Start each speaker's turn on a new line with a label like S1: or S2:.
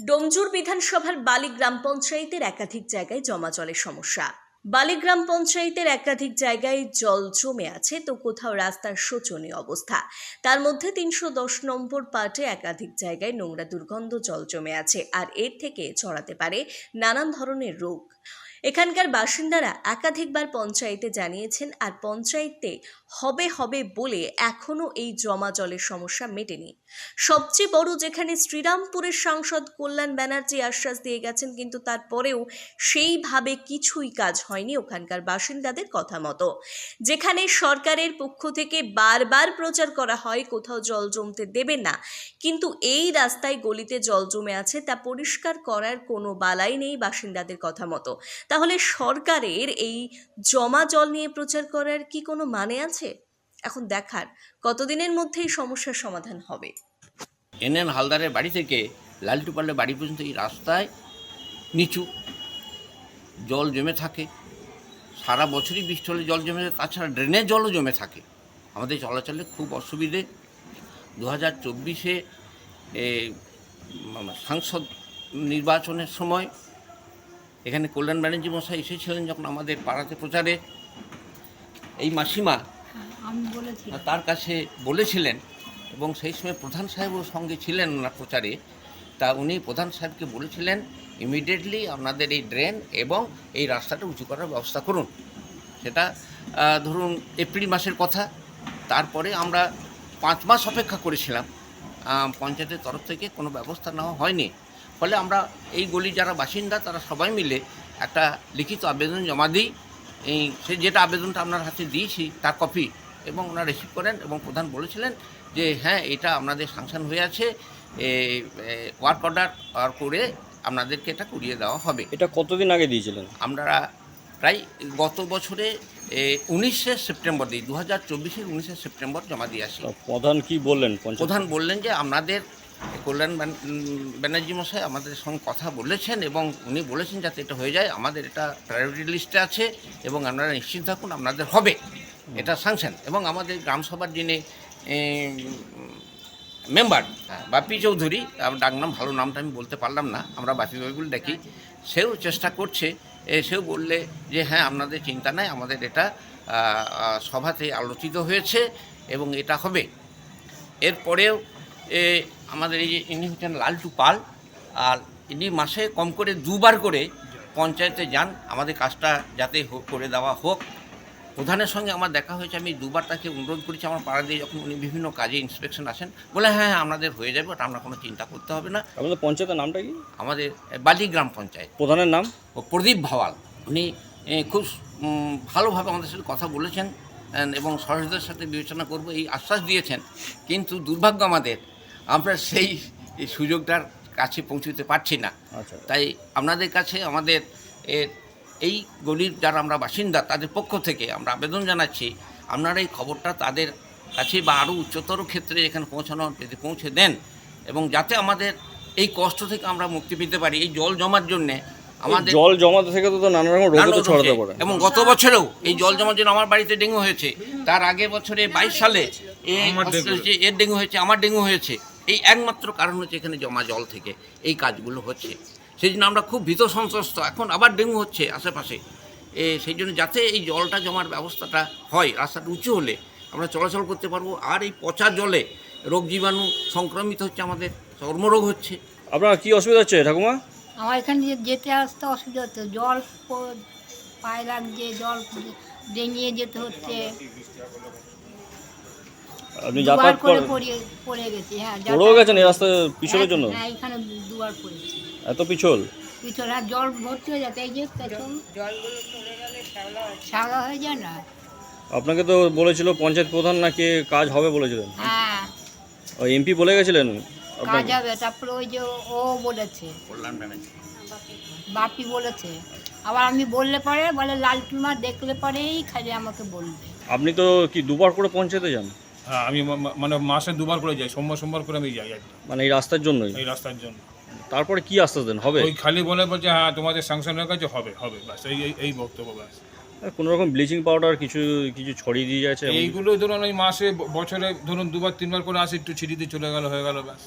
S1: ডোমজুর বিধানসভার বালি গ্রাম পঞ্চায়েতের একাধিক জায়গায় জমা জলের সমস্যা। বালিগ্রাম পঞ্চায়েতের একাধিক জায়গায় জল জমে আছে, তো কোথাও রাস্তার শোচনীয় অবস্থা। তার মধ্যে তিনশো দশ নম্বর পার্টে একাধিক জায়গায় নোংরা দুর্গন্ধ জল জমে আছে, আর এর থেকে ছড়াতে পারে নানান ধরনের রোগ। এখানকার বাসিন্দারা একাধিকবার পঞ্চায়েতে জানিয়েছেন, আর পঞ্চায়েতে হবে হবে বলে এখনও এই জমা জলের সমস্যা মেটেনি। সবচেয়ে বড় যেখানে শ্রীরামপুরের সাংসদ কল্যাণ ব্যানার্জি আশ্বাস দিয়ে গেছেন, কিন্তু তারপরেও সেইভাবে কিছুই কাজ হয়নি ওখানকার বাসিন্দাদের কথা মতো। যেখানে সরকারের পক্ষ থেকে বারবার প্রচার করা হয়, কোথাও জল জমতে দেবেন না, কিন্তু এই রাস্তায় গলিতে জল জমে আছে, তা পরিষ্কার করার কোনো বালাই নেই বাসিন্দাদের কথা মতো। তাহলে সরকারের এই জমা জল নিয়ে প্রচার করার কি কোনো মানে আছে? এখন দেখার কতদিনের মধ্যে এই সমস্যার সমাধান হবে।
S2: এনএন হালদারের বাড়ি থেকে লালটু পাল্লে বাড়ি পর্যন্ত এই রাস্তায় নিচু জল জমে থাকে। সারা বছরই বৃষ্টি হলে জল জমে থাকে তাছাড়া ড্রেনের জলও জমে থাকে। আমাদের চলাচলে খুব অসুবিধে। দু হাজার চব্বিশে সাংসদ নির্বাচনের সময় এখানে কল্যাণ ব্যানার্জি মশাই এসেছিলেন যখন আমাদের পাড়াতে প্রচারে। এই মাসিমা
S3: আমি
S2: তার কাছে বলেছিলেন এবং সেই সময় প্রধান সাহেবও সঙ্গে ছিলেন ওনার প্রচারে। তা উনি প্রধান সাহেবকে বলেছিলেন ইমিডিয়েটলি আপনাদের এই ড্রেন এবং এই রাস্তাটা উঁচু করার ব্যবস্থা করুন। সেটা ধরুন এপ্রিল মাসের কথা। তারপরে আমরা পাঁচ মাস অপেক্ষা করেছিলাম। পঞ্চায়েতের তরফ থেকে কোনো ব্যবস্থা নেওয়া হয়নি। ফলে আমরা এই গলি যারা বাসিন্দা তারা সবাই মিলে একটা লিখিত আবেদন জমা দিই। এই সে যেটা আবেদনটা আপনার হাতে দিয়েছি তার কপি এবং ওনারা রিসিভ করেন এবং প্রধান বলেছিলেন যে হ্যাঁ এটা আপনাদের সাংশন হয়ে আছে। ওয়ার্ক অর্ডার করে আপনাদেরকে এটা করিয়ে দেওয়া হবে।
S4: এটা কতদিন আগে দিয়েছিলেন?
S2: আমরা প্রায় গত বছরে উনিশে সেপ্টেম্বর দিই দু হাজার চব্বিশের উনিশে সেপ্টেম্বর জমা দিয়ে আসি।
S4: প্রধান কি বললেন?
S2: প্রধান বললেন যে আপনাদের কল্যাণ ব্যানার্জি মশাই আমাদের সঙ্গে কথা বলেছেন এবং উনি বলেছেন যাতে এটা হয়ে যায়। আমাদের এটা প্রায়োরিটি লিস্টে আছে এবং আপনারা নিশ্চিত থাকুন আপনাদের হবে। এটা সাংশন এবং আমাদের গ্রামসভার যিনি মেম্বার বাপি চৌধুরী ডাক নাম, ভালো নামটা আমি বলতে পারলাম না, আমরা বাপি বাপি বলে ডাকি, সেও চেষ্টা করছে সেও বললে যে হ্যাঁ আপনাদের চিন্তা নাই, আমাদের এটা সভাতে আলোচিত হয়েছে এবং এটা হবে। এরপরেও এ, আমাদের এই যে ইনি হচ্ছেন লালটু পাল আর ইনি মাসে কম করে দুবার করে পঞ্চায়েতে যান। আমাদের কাজটা যাতে করে দেওয়া হোক। প্রধানের সঙ্গে আমার দেখা হয়েছে আমি দুবার তাকে অনুরোধ করেছি আমার পাড়া দিয়ে যখন উনি বিভিন্ন কাজে ইন্সপেকশন আসেন বলে হ্যাঁ হ্যাঁ আপনাদের হয়ে যাবে ওটা আমরা কোনো চিন্তা করতে হবে না।
S4: আমাদের পঞ্চায়েতের নামটা কি?
S2: আমাদের বালি গ্রাম পঞ্চায়েত।
S4: প্রধানের নাম?
S2: ও প্রদীপ ভাওয়াল। উনি খুব ভালোভাবে আমাদের সাথে কথা বলেছেন এবং সরস্বতীর সাথে বিবেচনা করব এই আশ্বাস দিয়েছেন। কিন্তু দুর্ভাগ্য আমাদের আমরা সেই সুযোগটার কাছে পৌঁছতে পারছি না।
S4: আচ্ছা।
S2: তাই আপনাদের কাছে আমাদের এই গলির যারা আমরা বাসিন্দা তাদের পক্ষ থেকে আমরা আবেদন জানাচ্ছি আপনারা এই খবরটা তাদের কাছে বা আরও উচ্চতর ক্ষেত্রে এখানে পৌঁছানো যদি পৌঁছে দেন এবং যাতে আমাদের এই কষ্ট থেকে আমরা মুক্তি পেতে পারি এই জল জমার জন্যে আমাদের
S4: জল জমা থেকে তো নানা রকম রোগ তো ছড়াতে পারে।
S2: এবং গত বছরেও এই জল জমার জন্য আমার বাড়িতে ডেঙ্গু হয়েছে। তার আগের বছরে বাইশ সালে এর ডেঙ্গু হয়েছে আমার ডেঙ্গু হয়েছে। এই একমাত্র কারণ হচ্ছে এখানে জমা জল থেকে এই কাজগুলো হচ্ছে। সেই জন্য আমরা খুব ভীত সন্ত্রস্ত। এখন আবার ডেঙ্গু হচ্ছে আশেপাশে। এ সেই জন্য যাতে এই জলটা জমার ব্যবস্থাটা হয় রাস্তাটা উঁচু হলে আমরা চলাচল করতে পারব। আর এই পচা জলে রোগ জীবাণু সংক্রমিত হচ্ছে আমাদের চর্মরোগ হচ্ছে।
S4: আপনার কি অসুবিধা হচ্ছে ঠাকুমা?
S3: আমার এখানে যেতে আসতে অসুবিধা হচ্ছে। জল পায়ে লাগছে জল ডেঙিয়ে যেতে হচ্ছে।
S4: আপনি যাতায়াত
S3: করে পড়ে পড়ে গেছি হ্যাঁ
S4: পড়েও গেছেন এই রাস্তায় পিছলের জন্য?
S3: হ্যাঁ এখানে দুবার পড়েছি।
S4: এত পিছল?
S3: পিছনে আর জল ভর্তি হয়ে যাচ্ছে এই যে শ্যাওলা হয়ে যায় না?
S4: আপনাকে তো বলেছিল পঞ্চায়েত প্রধান নাকি কাজ হবে বলেছিলেন।
S3: হ্যাঁ।
S4: ওই এমপি বলে গেছিলেন
S3: কাজ হবে তারপরে ওই যে ও বলেছে। বাপি বলেছে। আবার আমি বললে পরে বলে লালটুমা দেখলে পরেই খালি আমাকে বলবে।
S4: আপনি তো কি দুবার করে পঞ্চায়েতে যান?
S5: হ্যাঁ আমি মা- মানে মাসে দুবার করে যাই সোমবার সোমবার করে আমি যাই একদম।
S4: মানে এই রাস্তার জন্যই?
S5: এই রাস্তার জন্য।
S4: তারপরে কি আশ্বাস দেন? হবে?
S5: ওই খালি বলে বলছে হ্যাঁ তোমাদের স্যাংশন হয়ে গেছে হবে হবে ব্যাস এই এই- এই বক্তব্য ব্যাস।
S4: কোনো রকম ব্লিচিং পাউডার কিছু কিছু ছড়িয়ে দিয়ে যাচ্ছে?
S5: এইগুলো ধরুন ওই মাসে ব- বছরে ধরুন দুবার তিনবার করে আসে একটু ছিটিতে চলে গেল হয়ে গেল ব্যাস।